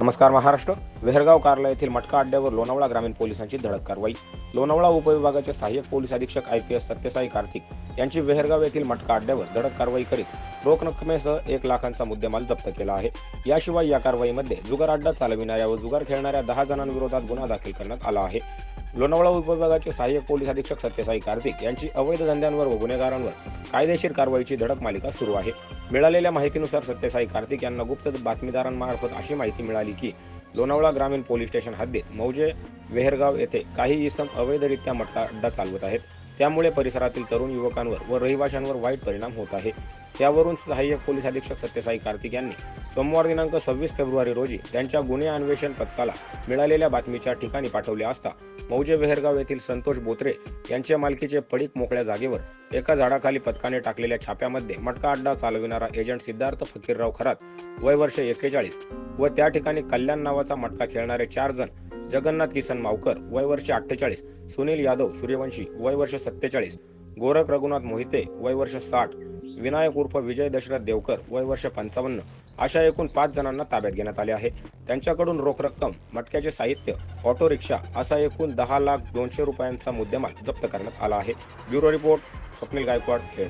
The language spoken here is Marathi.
नमस्कार महाराष्ट्र. वेहरगाव कार्ला येथील मटका अड्ड्यावर लोणावळा ग्रामीण पोलिसांची धडक कारवाई. लोणावळा उपविभागाचे सहाय्यक पोलीस अधीक्षक I P S Satyasai Kartik यांची वेहरगाव येथील मटका अड्ड्यावर धडक कारवाई करीत रोख रकमेसह एक लाखांचा मुद्देमाल जप्त केला आहे. याशिवाय या कारवाईमध्ये जुगार अड्डा चालविणाऱ्या व जुगार खेळणाऱ्या दहा जणांविरोधात गुन्हा दाखल करण्यात आला आहे. लोणावळा उपविभागाचे सहाय्यक पोलीस अधीक्षक सत्यसाई कार्तिक यांची अवैध धंद्यांवर व गुन्हेगारांवर कायदेशीर कारवाईची धडक मालिका सुरू आहे. मिळालेल्या माहितीनुसार सत्यसाई कार्तिक यांना गुप्त बातमीदारांमार्फत अशी माहिती मिळाली की लोणावळा ग्रामीण पोलीस स्टेशन हद्दीत मौजे वेहरगाव येथे काही इसम अवैधरित्या मटका अड्डा चालवत आहेत. त्यामुळे परिसरातील तरुण युवकांवर व रहिवाशांवर वाईट परिणाम होत आहे. त्यावरून सहाय्यक पोलीस अधीक्षक सत्यसाई कार्तिक यांनी सोमवार दिनांक सव्वीस फेब्रुवारी रोजी त्यांच्या गुन्हे अन्वेषण पथकाला मिळालेल्या बातमीच्या ठिकाणी पाठवले असता मौजे वेहेरगाव येथील संतोष बोत्रे यांच्या मालकीचे पडीक मोकळ्या जागेवर एका झाडाखाली पथकाने टाकलेल्या छाप्यामध्ये मटका अड्डा चालविणारा एजंट सिद्धार्थ फकीरराव खरात वय वर्ष एक्केचाळीस व त्या ठिकाणी कल्याण नावाचा मटका खेळणारे चार जण जगन्नाथ किसन मावकर वय वर्ष अठ्ठेचाळीस सुनील यादव सूर्यवंशी वय वर्ष सत्तेचाळीस गोरख रघुनाथ मोहिते वय वर्ष साठ विनायक उर्फ विजय दशरथ देवकर वय वर्ष पंचावन्न अशा एकूण पाच जणांना ताब्यात घेण्यात आले आहे. त्यांच्याकडून रोख रक्कम मटक्याचे साहित्य ऑटो रिक्षा असा एकूण दहा लाख दोनशे रुपयांचा मुद्देमाल जप्त करण्यात आला आहे. ब्युरो रिपोर्ट स्वप्नील गायकवाड खेळ